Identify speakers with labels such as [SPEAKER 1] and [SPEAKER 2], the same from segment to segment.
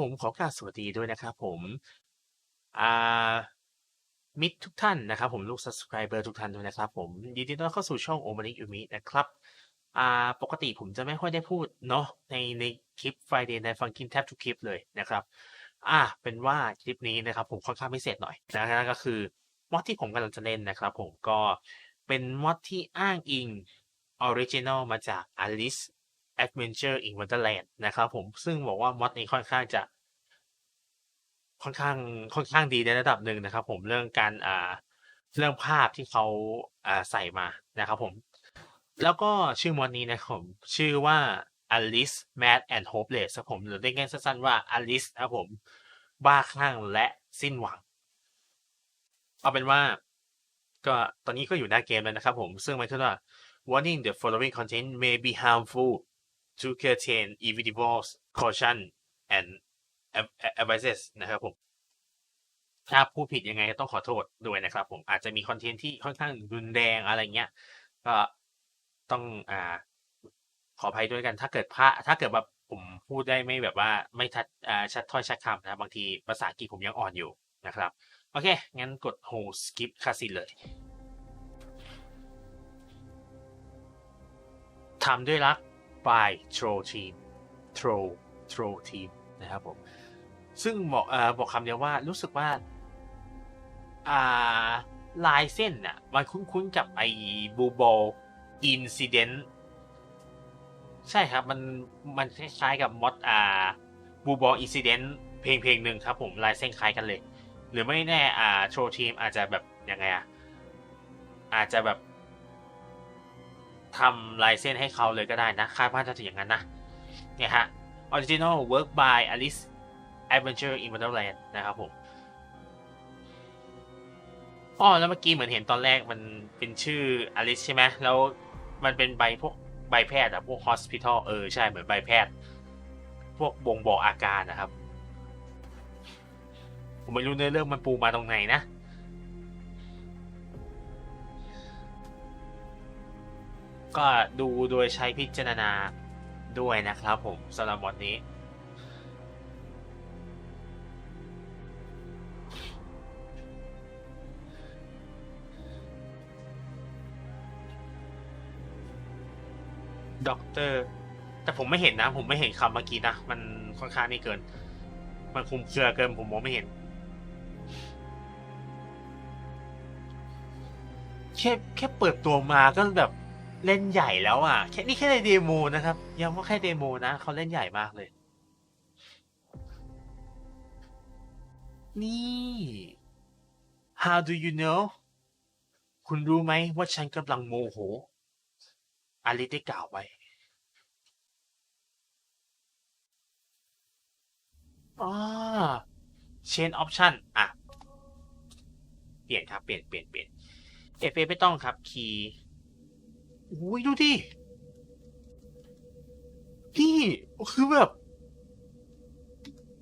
[SPEAKER 1] ผมขอกราบสวัสดีด้วยนะครับผมอ่ามิตรทุกท่านนะครับผมลูก subscriber ทุกท่านด้วยนะครับผมยินดีต้อนรับเข้าสู่ช่องโอมานิกยูมินะครับอ่าปกติผมจะไม่ค่อยได้พูดเนาะในในคลิป Friday Night Funkin แทบทุกคลิปเลยนะครับอ่าเป็นว่าคลิปนี้นะครับผมค่อนข้างพิเศษหน่อยนะฮะก็คือมอดที่ผมกำลังจะเล่นนะครับผมก็เป็นมอดที่อ้างอิงออริจินอลมาจาก Alice Adventure in Wonderland นะครับผมซึ่งบอกว่ามอดนี้ค่อนข้างจะค่อนข้างค่อนข้างดีในระดับหนึ่งนะครับ ผมเรื่องการอ่าเรื่องภาพที่เขาอ่าใส่มานะครับผม แล้วก็ชื่อมอดนี้นะครับผมชื่อว่า Alice Mad and Hopeless ครับผมหรือเรียกง่ายสั้นๆว่า Alice นะครับผมบ้าคลั่งและสิ้นหวัง เอาเป็นว่า ก็ตอนนี้ก็อยู่หน้าเกมแล้วนะครับผม ซึ่งมันขึ้นว่า warning the following content may be harmful to certain individuals caution and advices นะครับผมถ้าพูดผิดยังไงต้องขอโทษด้วยนะครับ ผมอาจจะมีคอนเทนต์ที่ค่อนข้างรุนแรงอะไรเงี้ย ก็ต้องอ่าขออภัยด้วยกัน ถ้าเกิดพระถ้าเกิดแบบผมพูดได้ไม่แบบว่าไม่ทัดอ่าชัดถ้อยชัดคำนะบางทีภาษาอังกฤษผมยังอ่อนอยู่นะครับ โอเค งั้นกด hold skip คาสิเลยทำด้วยรัก by Troll Team Troll Troll Team นะครับผมซึ่งบอกอบอกคำเดียวว่ารู้สึกว่าอ่าลายเส้นน่ะมันคุ้นๆกับไอ้บูโบอินซิเดนต์ใช่ครับ มันมันคล้ายๆกับมอดอ่าบูบอลอินซิเดนต์เพลงเพลงหนึ่งครับผมลายเส้นคล้ายกันเลย หรือไม่แน่อ่าโชว์ทีมอาจจะแบบยังไงอะอาจจะแบบ ทำลายเส้นให้เขาเลยก็ได้นะ คาดว่าจะถึงอย่างนั้นนะ เนี่ยฮะ original work by Alice Adventure in Wonderland นะครับผมอ๋อแล้วเมื่อกี้เหมือนเห็นตอนแรกมันเป็นชื่อ Alice ใช่ไหมแล้วมันเป็นใบพวกใบแพทย์อะพวก hospital เออ ใช่เหมือนใบแพทย์ พวกบ่งบอกอาการนะครับ ผมไม่รู้เนื้อเรื่องมันปูมาตรงไหนนะ ก็ดูโดยใช้พิจารณาด้วยนะครับผมสำหรับบทนี้ ด็อกเตอร์ แต่ผมไม่เห็นนะ ผมไม่เห็นคำเมื่อกี้นะ มันค่อนข้างนี่เกิน มันคุมเครือเกินผมมองไม่เห็นแค่แค่เปิดตัวมาก็แบบ เล่นใหญ่แล้วอะแค่นี่แค่ในเดโมนะครับย้ำว่าแค่เดโมนะเขาเล่นใหญ่มากเลย นี่ how do you know คุณรู้ไหมว่าฉันกำลังโมโหอาลิได้กล่าวไว้อ่า chain option อะ เปลี่ยนครับ เปลี่ยนเปลี่ยนเปลี่ยนเอฟเอไม่ต้องครับ คีย์ อุ้ยดูดิพี่คือแบบ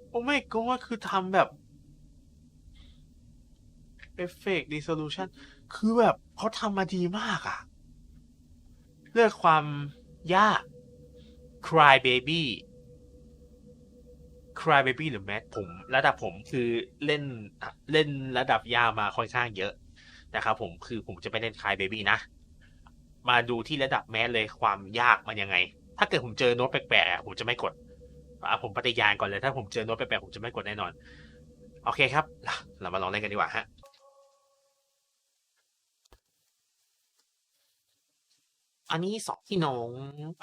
[SPEAKER 1] โอ้ไม่ก็ว่าคือทำแบบเอฟเฟกต์ resolution คือแบบเขาทำมาดีมากอะเลือกความยาก cry baby cry baby หรือแมทผม ระดับผมคือเล่นเล่นระดับยามาค่อนข้างเยอะนะครับผมคือผมจะไปเล่น cry baby นะ มาดูที่ระดับแมสเลยความยากมันยังไง ถ้าเกิดผมเจอโน้ตแปลกๆอะผมจะไม่กดผมปฏิญาณก่อนเลยถ้าผมเจอโน้ตแปลกๆผมจะไม่กดแน่นอน โอเคครับ เรามาลองเล่นกันดีกว่าฮะอันนี้สองพี่น้อง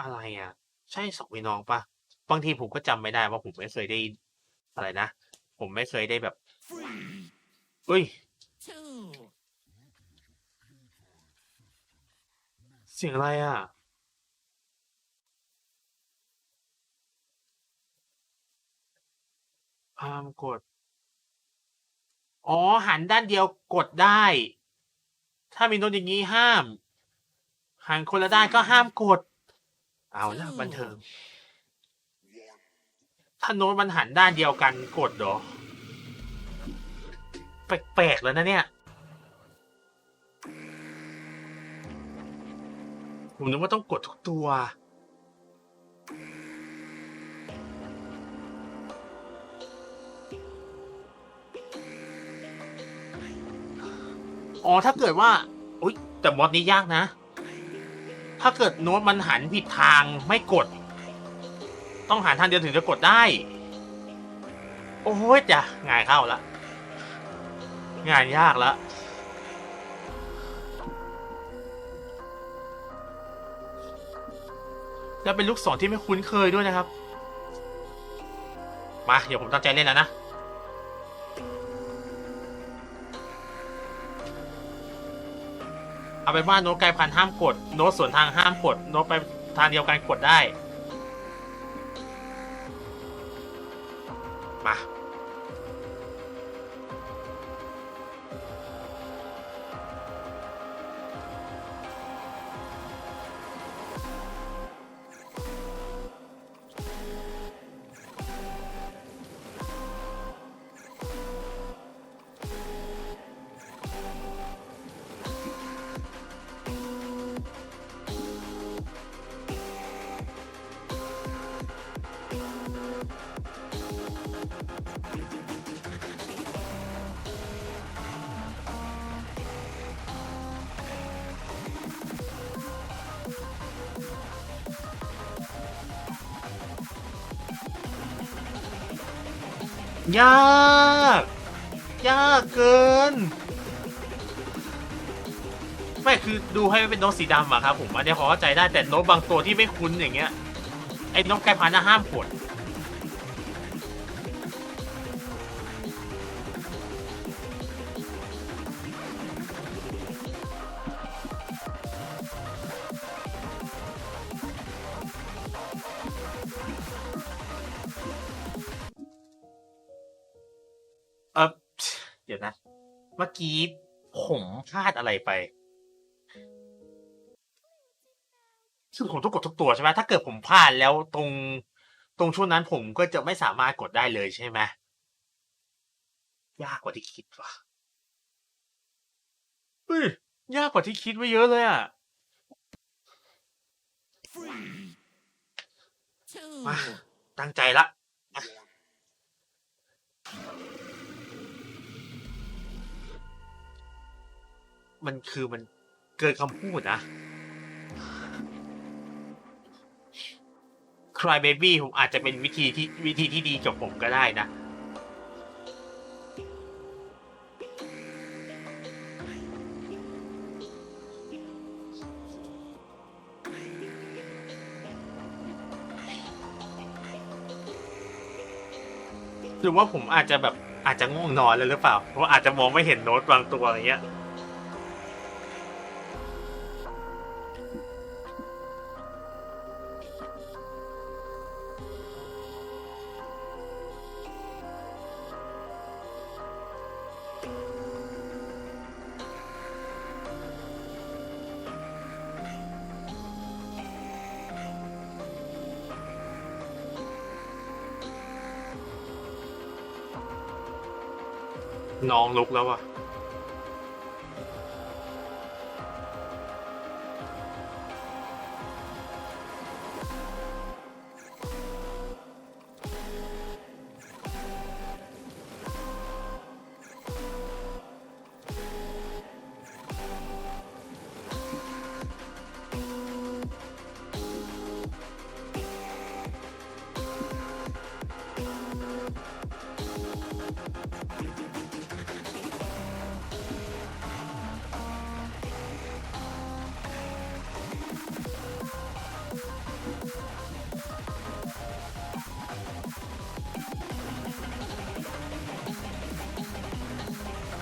[SPEAKER 1] อะไรอะ ใช่สองพี่น้องปะบางทีผมก็จำไม่ได้ว่าผมไม่เคยได้อะไรนะ ผมไม่เคยได้แบบอุ้ย เสียงอะไรอะห้ามกด อ๋อ หันด้านเดียวกดได้ ถ้ามีโน้ตอย่างนี้ห้าม หันคนละด้านก็ห้ามกด เอาละบันเทิง ถ้าโน้ตมันหันด้านเดียวกันกดเหรอ แปลกๆแล้วนะเนี่ย ผมนึกว่าต้องกดทุกตัว อ๋อ ถ้าเกิดว่า อุ๊ย แต่บอสนี้ยากนะ ถ้าเกิดโน้ตมันหันผิดทางไม่กด ต้องหันทางเดียวถึงจะกดได้ โอ้ยจ้ะง่ายเข้าละ งานยากละ แล้วเป็นลูกศรที่ไม่คุ้นเคยด้วยนะครับ มา เดี๋ยวผมตั้งใจเล่นแล้วนะ เอาเป็นว่าโน้ตไกลพันห้ามกด โน้ตสวนทางห้ามกด โน้ตไปทางเดียวกันกดได้ มา ยาก ยากเกิน ไม่คือดูให้มันเป็นนกสีดำอะครับผมอันนี้พอเข้าใจได้แต่โน้ตบางตัวที่ไม่คุ้นอย่างเงี้ยไอ้นกไก่พันธุ์น่ะห้ามกด เมื่อกี้ผมพลาดอะไรไป ซึ่งผมต้องกดทุกตัวใช่ไหมถ้าเกิดผมพลาดแล้วตรงตรงช่วงนั้นผมก็จะไม่สามารถกดได้เลยใช่ไหมยากกว่าที่คิดว่ะเฮ้ยยากกว่าที่คิดไว้เยอะเลยอะมาตั้งใจละ มันคือมันเกินคำพูดนะ Cry Baby ผมอาจจะเป็นวิธีที่วิธีที่ดีกับผมก็ได้นะ หรือว่าผมอาจจะแบบอาจจะง่วงนอนแล้วหรือเปล่า เพราะอาจจะมองไม่เห็นโน้ตบางตัวอะไรเงี้ย น้องลุกแล้วอะ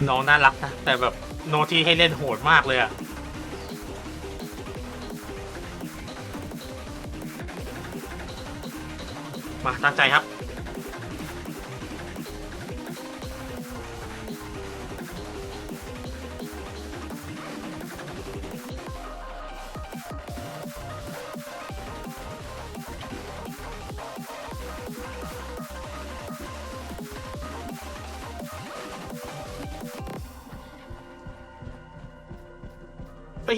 [SPEAKER 1] น้องน่ารักนะ แต่แบบโนที่ให้เล่นโหดมากเลยอะมาตั้งใจครับ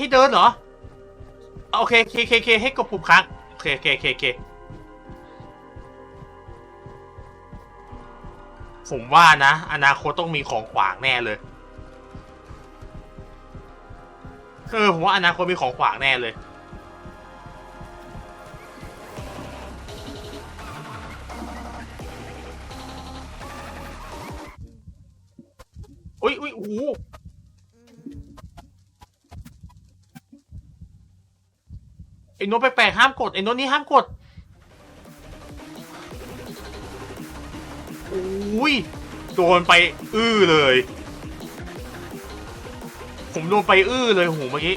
[SPEAKER 1] ที่เดินเหรออะโอเคเคเคเคให้กดปุ่มค้างโอเคเคเคเคผมว่านะ อนาคตต้องมีของขวางแน่เลยเออผมว่าอนาคตมีของขวางแน่เลย อุ้ยอุ้ยโอ้ โหไอ้โน้ตแปลกๆห้ามกดไอ้โน้ตนี่ห้ามกดอุ้ยโดนไปอื้อเลย ผมโดนไปอื้อเลยโหเมื่อกี้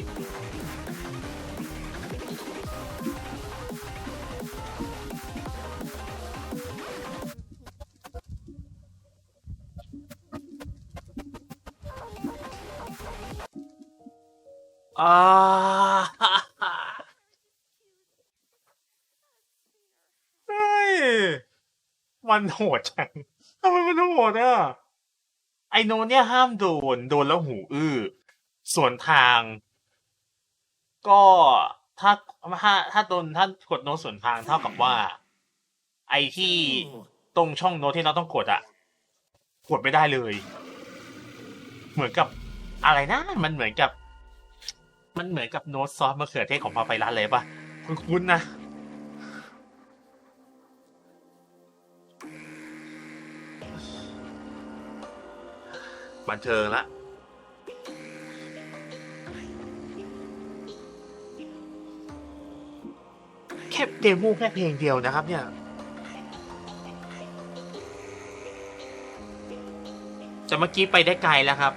[SPEAKER 1] มันโหดจังทำไมมันโหดอะไอโนเนี่ยห้ามโดน โดนแล้วหูอื้อ ส่วนทาง ก็ถ้าถ้าถ้าโดนถ้ากดโน้ตส่วนทางเท่ากับว่า ไอที่ตรงช่องโน้ตที่เราต้องกดอะกดไม่ได้เลย เหมือนกับอะไรนะ มันเหมือนกับ มันเหมือนกับโน้ตซอสมะเขือเทศของพาไปร้านเลยปะคุ้นๆนะ บันเทิงละแค่เดโมแค่เพลงเดียวนะครับเนี่ยจะเมื่อกี้ไปได้ไกลแล้วครับ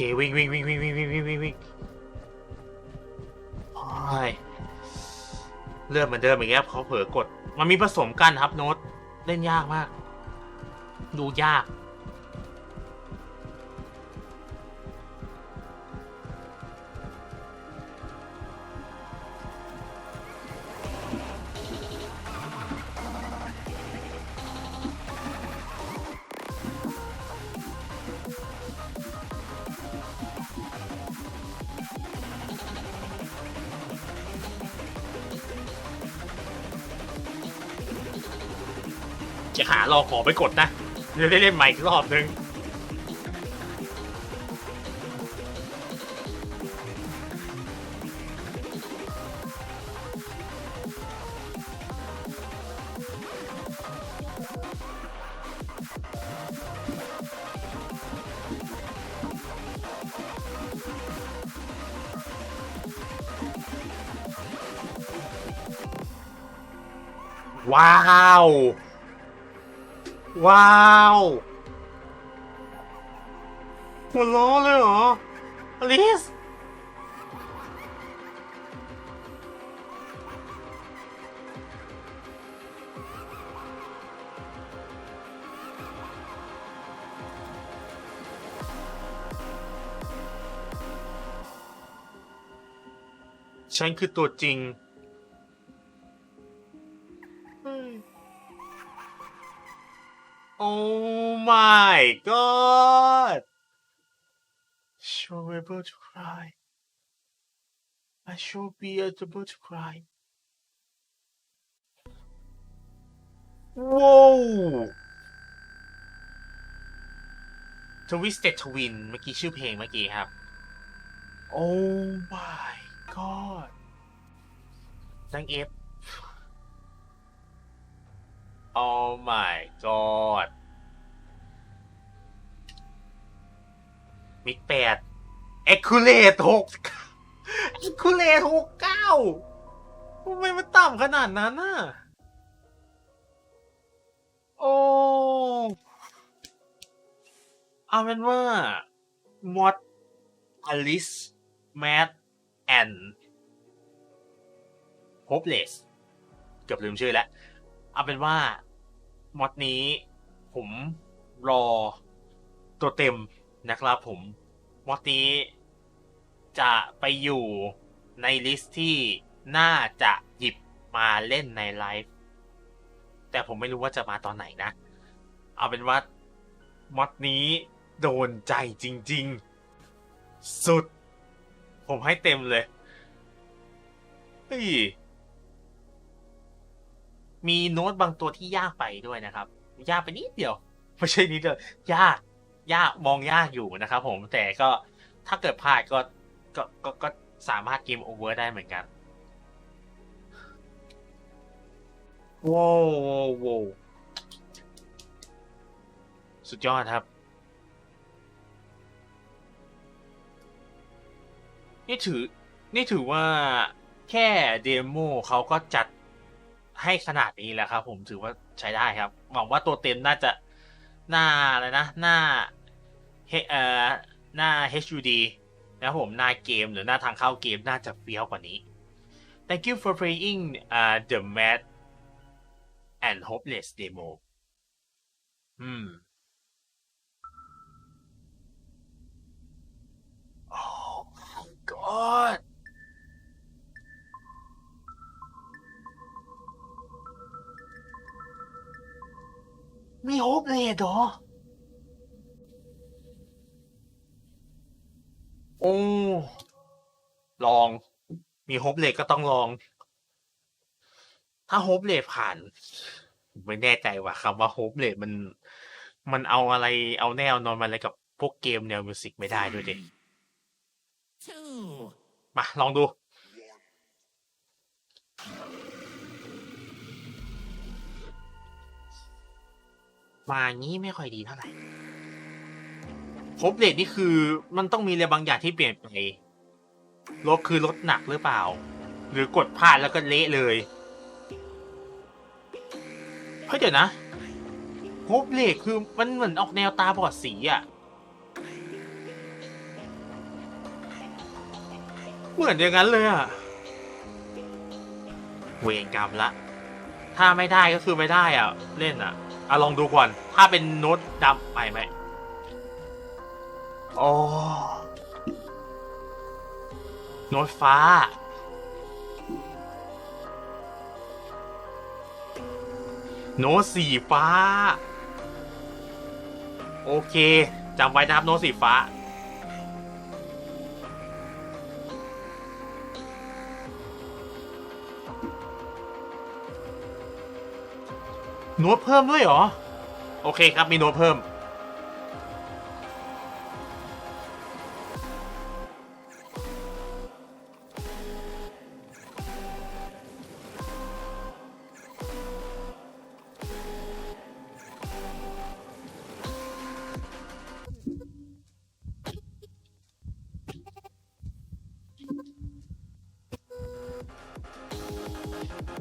[SPEAKER 1] เควิ่งวิ่งวิ่งวิ่งวิ่งวิ่งวิ่งวิ่งวิ่งโอ้ยเลือดเหมือนเดิมอีกแล้วเขาเผลอกด มันมีผสมกันครับโน้ตเล่นยากมาก ดูยาก ไปกดนะจะได้เล่นใหม่อีกรอบนึงว้าว ว้าวหัวล้อเลยเหรออลิสฉันคือตัวจริง my god should be able to cry I should be able to cry ว้าว Twisted Twin เมื่อกี้ชื่อเพลงเมื่อกี้ครับ Oh my god นางเอฟ Oh my god มิกแปด Accurate หก Accurate หกเก้าทำไมมันต่ำขนาดนั้นน่ะ โอ้เอาเป็นว่ามอดอลิสแมทแอนโฮปเลสเกือบลืมชื่อแล้ว เอาเป็นว่ามอดนี้ผมรอตัวเต็มนะครับผม มอดนี้จะไปอยู่ในลิสต์ที่น่าจะหยิบมาเล่นในไลฟ์แต่ผมไม่รู้ว่าจะมาตอนไหนนะ เอาเป็นว่ามอดนี้โดนใจจริง ๆ สุด ผมให้เต็มเลยเฮ้ยมีโน้ตบางตัวที่ยากไปด้วยนะครับ ยากไปนิดเดียว ไม่ใช่นิดเดียวยาก ยากมองยากอยู่นะครับผมแต่ก็ถ้าเกิดพลาดก็ก็ก็ก็สามารถเกมโอเวอร์ได้เหมือนกันว้าวว้าวว้าวสุดยอดครับ นี่ถือ นี่ถือว่าแค่เดโมเขาก็จัดให้ขนาดนี้แล้วครับผมถือว่าใช้ได้ครับ หวังว่าตัวเต็มน่าจะหน้าอะไรนะ หน้า เฮเอ่อหน้า HUD นะครับผมหน้าเกมหรือหน้าทางเข้าเกมน่าจะเฟี้ยวกว่านี้ Thank you for playing uh, the Mad and Hopeless demo อืม Oh my god มีโฮปเลยเหรอ โอ้ลอง มีโฮปเลทก็ต้องลอง ถ้าโฮปเลทผ่านผมไม่แน่ใจว่าคำว่าโฮปเลทมัน มันเอาอะไรเอาแนวนอนมาอะไรกับพวกเกมแนวมิวสิกไม่ได้ด้วยด็
[SPEAKER 2] two,
[SPEAKER 1] มา ลองดู มางี้ไม่ค่อยดีเท่าไหร่ โฮปเลทนี่คือมันต้องมีอะไรบางอย่างที่เปลี่ยนไปลดคือลดหนักหรือเปล่า หรือกดพลาดแล้วก็เละเลยเฮ้ยเดี๋ยวนะโฮปเลทคือมันเหมือนออกแนวตาบอดสีอะเหมือนอย่างนั้นเลยอะเวรกรรมละ ถ้าไม่ได้ก็คือไม่ได้อะเล่นอะอะลองดูก่อน ถ้าเป็นโน้ตดำไม่ไม่ โอ้โน้ตฟ้า โน้ตสีฟ้า โอเคจำไว้นะครับโน้ตสีฟ้า โน้ตเพิ่มด้วยเหรอ โอเคครับมีโน้ตเพิ่ม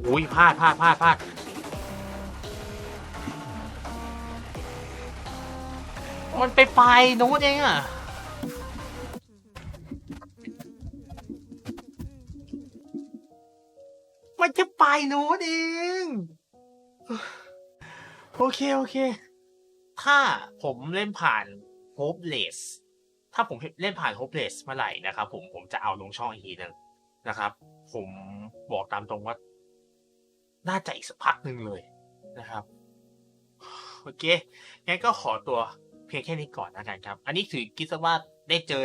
[SPEAKER 1] อุ้ยพลาดพลาดพลาดพลาดมันไปปโน้ตเองอะมันจะไปโน้ตเอง โอเค โอเค ถ้าผมเล่นผ่าน Hopeless ถ้าผมเล่นผ่าน Hopeless เมื่อไหร่นะครับผมผมจะเอาลงช่องอีกทีหนึงนะครับ ผมบอกตามตรงว่า น่าจะอีกสักพักหนึ่งเลยนะครับโอเคงั้นก็ขอตัวเพียงแค่นี้ก่อนแล้วกันครับ อันนี้ถือคิดซะว่าได้เจอ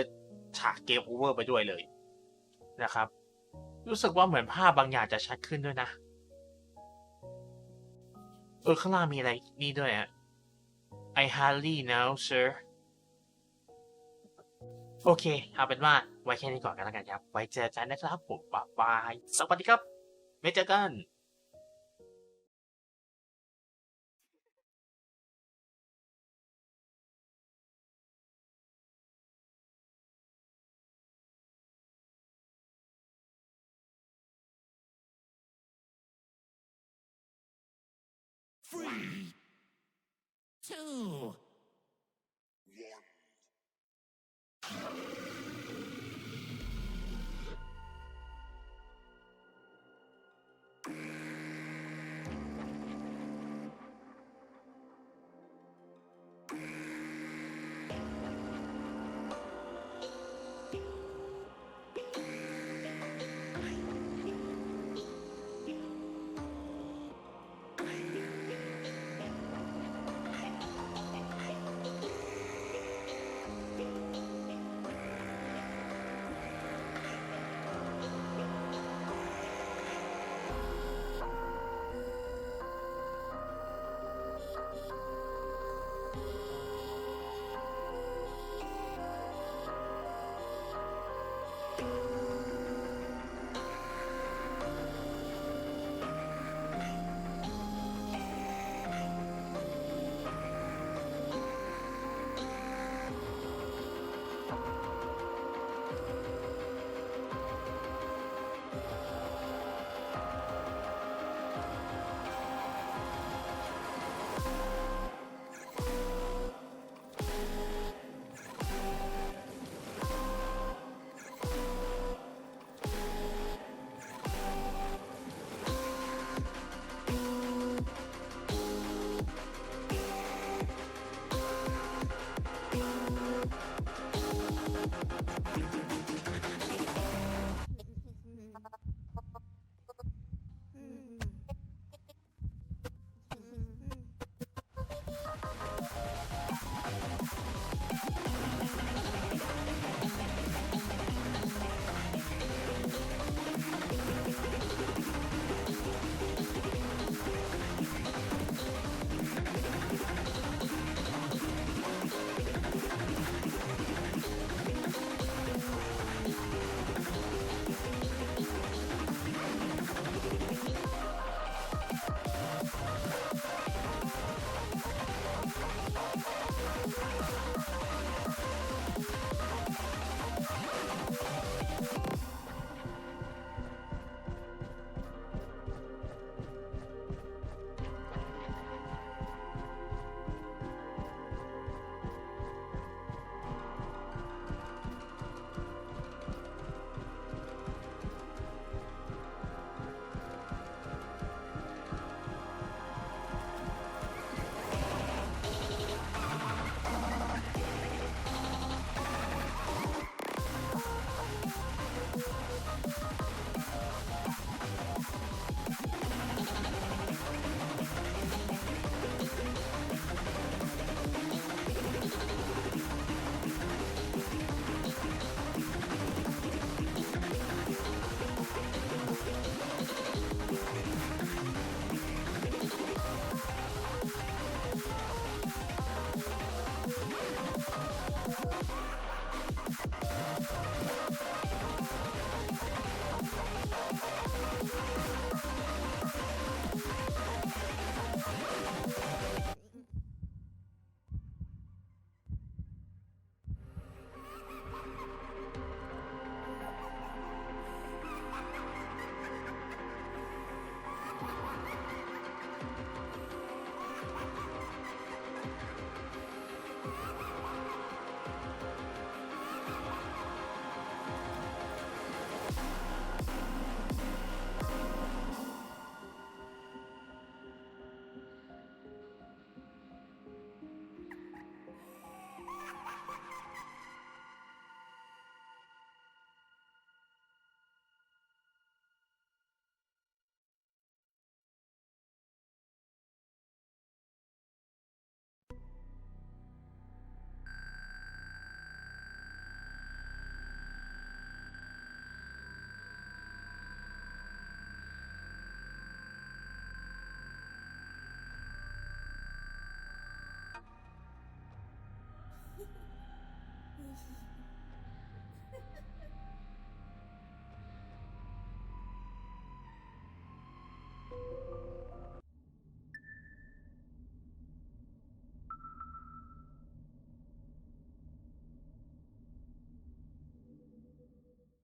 [SPEAKER 1] ฉากเกมโอเวอร์ไปด้วยเลยนะครับ รู้สึกว่าเหมือนภาพบางอย่างจะชัดขึ้นด้วยนะ เออข้างล่างมีอะไรนี่ด้วยอะ I hardly know sir โอเคเอาเป็นว่าไว้แค่นี้ก่อนกันแล้วกันครับ ไว้เจอกันนะครับผมบ๊ายบาย สวัสดีครับ ไม่เจอกัน
[SPEAKER 2] two,
[SPEAKER 3] Yeah.